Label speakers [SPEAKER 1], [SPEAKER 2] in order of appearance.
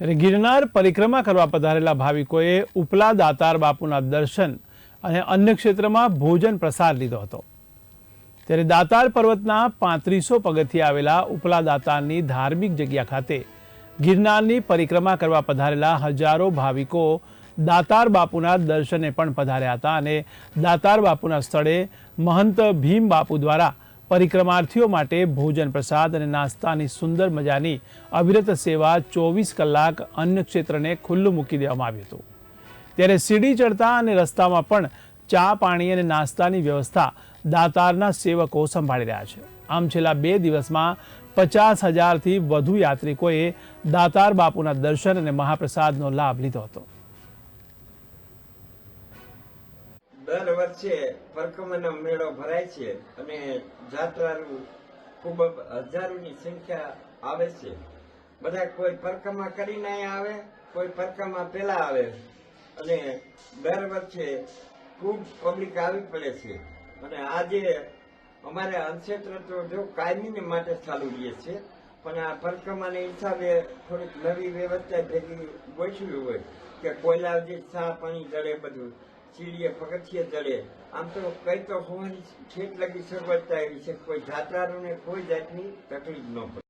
[SPEAKER 1] ત્યારે ગિરનાર પરિક્રમા કરવા પધારેલા ભાવિકોએ ઉપલા દાતાર બાપુના દર્શન અને અન્ય ક્ષેત્રમાં ભોજન પ્રસાદ લીધો હતો. ત્યારે દાતાર પર્વતના પાંત્રીસો પગથિયે આવેલા ઉપલા દાતારની ધાર્મિક જગ્યા ખાતે ગિરનારની પરિક્રમા કરવા પધારેલા હજારો ભાવિકો દાતાર બાપુના દર્શને પણ પધાર્યા હતા અને દાતાર બાપુના સ્થળે મહંત ભીમ બાપુ દ્વારા પરિક્રમાર્થીઓ માટે ભોજન પ્રસાદ અને નાસ્તાની સુંદર મજાની અવિરત સેવા ચોવીસ કલાક અન્ય ક્ષેત્રને ખુલ્લું મૂકી દેવામાં આવ્યું હતું. ત્યારે સીડી ચડતા અને રસ્તામાં પણ ચા, પાણી અને નાસ્તાની વ્યવસ્થા દાતારના સેવકો સંભાળી રહ્યા છે. આમ છેલ્લા બે દિવસમાં પચાસ હજારથી વધુ યાત્રિકોએ દાતાર બાપુના દર્શન અને મહાપ્રસાદનો લાભ લીધો હતો.
[SPEAKER 2] દર વર્ષે પરકમાનો મેળો ભરાય છે અને જાત્રાળુ ખૂબ હજારોની સંખ્યા આવે છે. બધા કોઈ પરકમા કરીને આવે, કોઈ પરકમા પહેલા આવે. અને દર વર્ષે ખૂબ પબ્લિક આવી પડે છે. અને આજે અમારે અંશેત્ર તો જો કાયમીને માટે ચાલુ રહીએ છે, પણ આ પરકમાને હિસાબે થોડીક નવી વ્યવસ્થા ભેગી ગોઠવી હોય કે કોયલા જે ચા પાણી જડે બધું ચીડીએ પગથિયે દળે. આમ તો કઈ તો હોવાની ઠેઠ લગી સગવડતા એવી છે. કોઈ જાત્રાળુને કોઈ જાતની તકલીફ ન પડે.